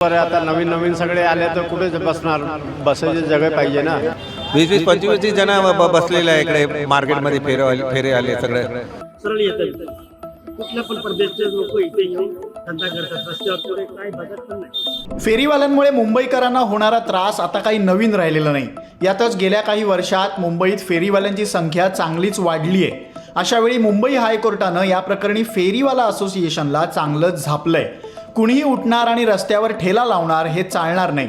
बरं आता नवीन नवीन सगळे आले तर कुठे बसणार? बसायची जगह पाहिजे ना. वीस वीस पंचवीस तीस जण बसलेले आहे इकडे मार्केटमध्ये फेरे फेरे आले सगळे. सरळ येतात इथे. कुठल्या पण प्रदेशचे लोक इथे येऊन धंदा करतात. रस्त्यावर पुढे काय बघत पण नाही. फेरीवाल्यांमुळे मुंबईकरांना होणारा त्रास आता काही नवीन राहिलेला नाही. यातच गेल्या काही वर्षात मुंबईत फेरीवाल्यांची संख्या चांगलीच वाढली आहे. अशावेळी मुंबई हायकोर्टानं या प्रकरणी फेरीवाला असोसिएशनला चांगलंच झापलंय. कुणीही उठणार आणि रस्त्यावर ठेला लावणार हे चालणार नाही.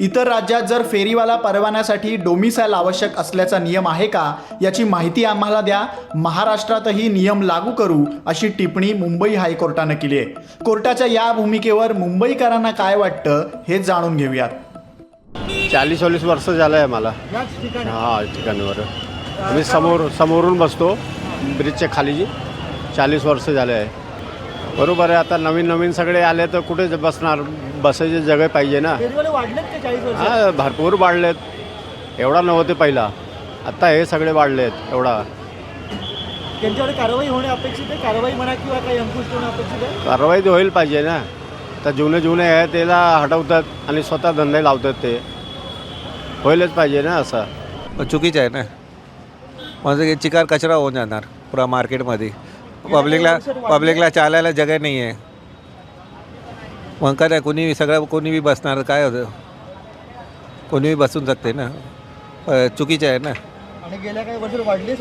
इतर राज्यात जर फेरीवाला परवान्यासाठी डोमिसाईल आवश्यक असल्याचा नियम आहे का याची माहिती आम्हाला द्या. महाराष्ट्रातही नियम लागू करू अशी टिप्पणी मुंबई हायकोर्टानं केली आहे. कोर्टाच्या या भूमिकेवर मुंबईकरांना काय वाटतं हे जाणून घेऊयात. चाळीस चाळीस वर्ष झालं आहे मला हा ठिकाणीवर. आम्ही समोर समोरून बसतो ब्रिजच्या खाली चाळीस वर्ष झाले आहे. बरोबर आहे आता नवीन नवीन सगळे आले तर कुठे बसणार? बसायची जगह पाहिजे ना. हा भरपूर वाढलेत. एवढा नव्हते पहिला. आता हे सगळे वाढलेत एवढा. त्यांच्यावर कारवाई होणे अपेक्षित आहे? कारवाई म्हणा किंवा काही अंकुश ठेवणं अपेक्षित आहे? कारवाई तर होईल पाहिजे ना. तर जुने जुने आहे त्याला हटवतात आणि स्वतः धंदे लावतात ते. होईलच पाहिजे ना असं. चुकीचं आहे ना. म्हणजे चिकार कचरा होऊन जाणार पुरा मार्केटमध्ये. पब्लिकला पब्लिकला चालायला जगह नाही आहे मग काय कोणी सगळं कोणी बी बसणार काय होतं? कोणी बी बसून शकते ना. चुकीचं आहे ना. आणि गेल्या काही वर्षात वाढली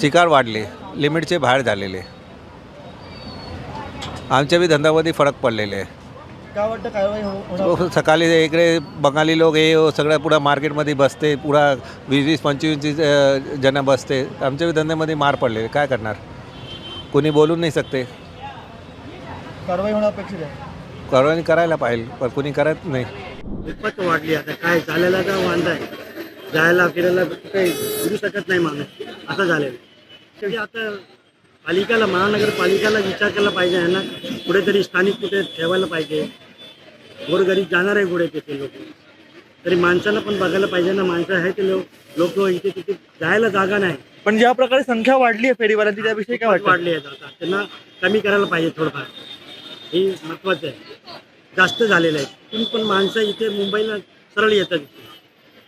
चिकार वाढले. लिमिटचे बाहेर झालेले. आमच्या बी धंद्यामध्ये फरक पडलेले आहे. काय वाटतं कारवाई हो- सकाळी इकडे बंगाली लोक हे हो, सगळं पुढं मार्केटमध्ये बसते पुढा वीस वीस पंचवीस जण बसते. आमच्या बी धंद्यामध्ये मार पडले काय करणार? कोणी बोलू नाही शकते. कारवाई होणं अपेक्षित आहे. कारवाई करायला पाहिजे पण कोणी करत नाही. विपत वाढली आता काय चालायला का वांदा आहे. जायला फिरायला काही फिरू शकत नाही माणूस. असं झालेलं आहे. शेवटी आता पालिकाला महानगरपालिकाला विचार केला पाहिजे आहे ना. कुठेतरी स्थानिक कुठे ठेवायला पाहिजे. गोरगरीब जाणार आहे कुठे तिथे लोक. तरी माणसाला पण बघायला पाहिजे ना माणसं आहे ते लोक लोक इथे तिथे जायला जागा नाही. पण ज्या प्रकारे संख्या वाढली आहे फेरीवाल्यांची त्याविषयी काय वाटतं? वाढली आहेत आता. त्यांना कमी करायला पाहिजे थोडंफार. हे महत्त्वाचं आहे. जास्त झालेलं आहे. तुम्ही पण माणसं इथे मुंबईला सरळ येतात. इथे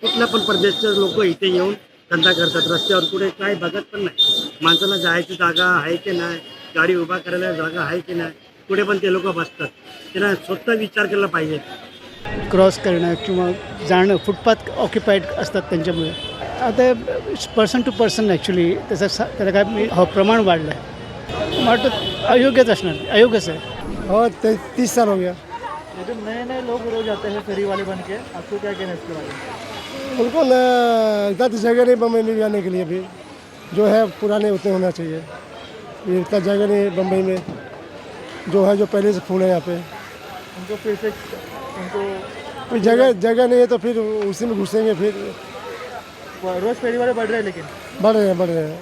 कुठल्या पण प्रदेशचे लोक इथे येऊन धंदा करतात. रस्त्यावर कुठे काय बघत पण नाही. माणसाला जायची जागा आहे की नाही? गाडी उभा करायला जागा आहे की नाही? कुठे पण ते लोक बसतात. त्यांना स्वतः विचार केला पाहिजे. क्रॉस करणं किंवा जाणं फुटपाथ ऑक्युपाईड असतात त्यांच्यामुळे. आता पर्सन टू पर्सन ॲक्च्युली त्याचा सा त्याला काय मी- हो प्रमाण वाढलं आहे मला वाटतं अयोग्यच असणार अयोग्यच आहे. और ते- तीस साल हो गया. ये नए नए लोग रोज आते हैं फेरी वाले बन के आपको क्या कहना है इसके बारे में? उनको इतना तो जगह नहीं बम्बई में जाने के लिए भी जो है पुराने उतने होना चाहिए। ये इतना जगह नहीं बम्बई में। जो है जो पहले से फूल है यहाँ पे। उनको फिर से उनको जगह जगह नहीं है तो फिर उसी में घुसेंगे फिर। रोज फेरी वाले बढ़ रहे हैं लेकिन। बढ़ रहे हैं बढ़ रहे हैं।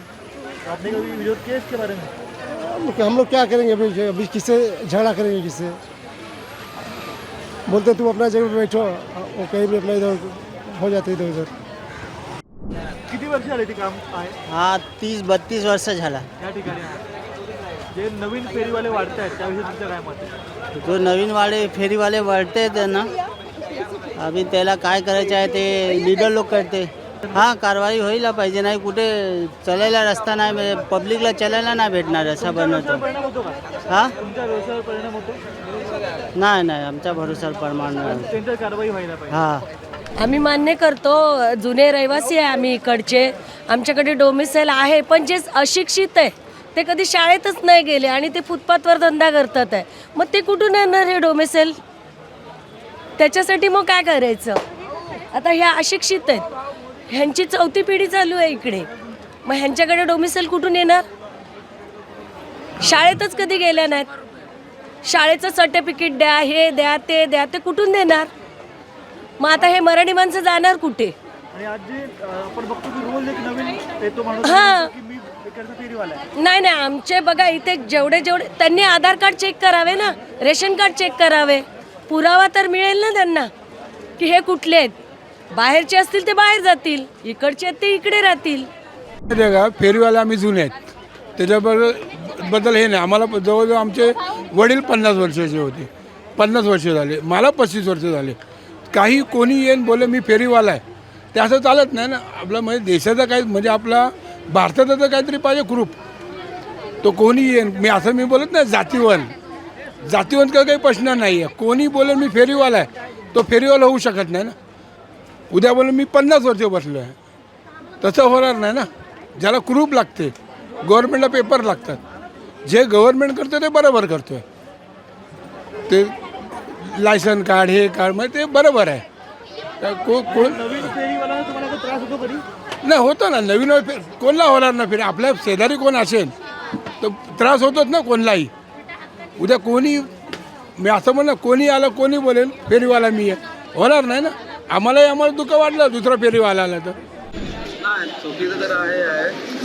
तो आपने कभी विरोध किया इसके बारे में? हम लोग- क्या करेंगे अभी? अभी किससे झगड़ा करेंगे किससे? बोलते तुम अपना जगह पे बैठो वो कहीं भी अपना इधर हो जाते इधर उधर। किती वर्ष झाली ती काम आहे हा तीस बत्तीस वर्ष झाला या ठिकाणी जे नवीन फेरीवाले वाढत आहेत त्याविषयी तुमचं काय मत आहे? जो नवीन वाले फेरीवाले वाढते आहेत ना अभी त्याला काय करायचं आहे ते लिडर लोक करते. हां कारवाई व्हायला पाहिजे नाही कुठे चालायला रस्ता नाही म्हणजे पब्लिकला चालायला नाही भेटणार असं बनवतो हां? नाही नाही आमच्या भरोसावर प्रमाण हां. आम्ही मान्य करतो जुने रहिवासी आहे आम्ही इकडचे. आमच्याकडे डोमिसाईल आहे पण जे अशिक्षित आहे ते कधी शाळेतच नाही गेले आणि ते फुटपाथवर धंदा करतात आहे. मग ते कुठून येणार हे डोमिसाईल त्याच्यासाठी मग काय करायचं? आता ह्या अशिक्षित आहेत. ह्यांची चौथी पिढी चालू आहे इकडे. मग ह्यांच्याकडे डोमिसाईल कुठून येणार? शाळेतच कधी गेल्या नाहीत? शाळेचं सर्टिफिकेट द्या हे द्या ते द्या ते कुठून देणार? मग आता हे मराठी माणसं जाणार कुठे? हां. नाही नाही आमचे बघा इथे जेवढे जेवढे त्यांनी आधार कार्ड चेक करावे ना रेशन कार्ड चेक करावे. पुरावा तर मिळेल ना त्यांना की हे कुठले आहेत? बाहेरचे असतील ते बाहेर जातील इकडचे आहेत ते इकडे राहतील. का फेरीवाले आम्ही जुने आहेत. त्याच्याबरोबरबद्दल हे नाही. आम्हाला जवळजवळ आमचे वडील पन्नास वर्षाचे होते. पन्नास वर्ष झाले. मला पस्तीस वर्ष झाले. काही कोणी येईन बोले मी फेरीवाला आहे. ते असं चालत नाही ना. आपलं म्हणजे देशाचा काही म्हणजे आपला भारताचा तर काहीतरी पाहिजे ग्रुप तो कोणी येईन? मी असं मी बोलत नाही जातीवन जातीवन का काही प्रश्न नाही आहे कोणी बोलेल मी फेरीवाला आहे. तो फेरीवाला होऊ शकत नाही ना. उद्या बोलून मी पन्नास वर्ष बसलो आहे. तसं होणार नाही ना. ज्याला ग्रुप लागते गव्हर्नमेंटला पेपर लागतात. जे गव्हर्नमेंट करतं ते बरोबर करतो आहे ते लायसन कार्ड हे कार्ड म्हणजे ते बरोबर आहे. काय को कोण त्रास होतो नाही होतं ना. नवीन फिर कोणला होणार ना फिर? आपल्या शेजारी कोण असेल तर त्रास होतोच ना कोणलाही. उद्या कोणी मी असं म्हणलं कोणी आलं कोणी बोलेल फेरीवाला मी आहे. होणार नाही ना. आम्हालाही आम्हाला दुःख वाटलं दुसरा फेरीवाला आला तर चुकीचं तर आहे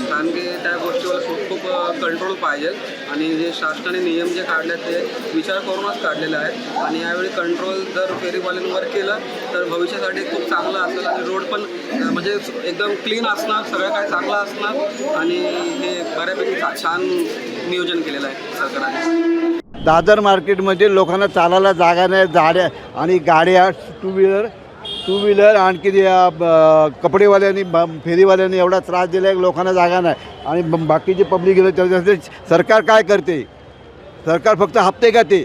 कारण की त्या गोष्टीवर खूप खूप कंट्रोल पाहिजे. आणि जे शासनाने नियम जे काढले ते विचार करूनच काढलेले आहेत. आणि यावेळी कंट्रोल जर फेरीवाल्यांवर केलं तर भविष्यासाठी खूप चांगलं असेल आणि रोड पण म्हणजे एकदम क्लीन असणार सगळं काय चांगलं असणार. आणि हे बऱ्यापैकी छान नियोजन केलेलं आहे सरकारने. दादर मार्केटमध्ये लोकांना चालायला जागा नाही जाड्या आणि गाड्या टू व्हीलर टू व्हीलर आणखी कपडेवाल्यांनी फेरीवाल्यांनी एवढा त्रास दिला की लोकांना जागा नाही. आणि बाकीचे पब्लिक गेलं त्याच्यासाठी सरकार काय करते? सरकार फक्त हप्ते का ते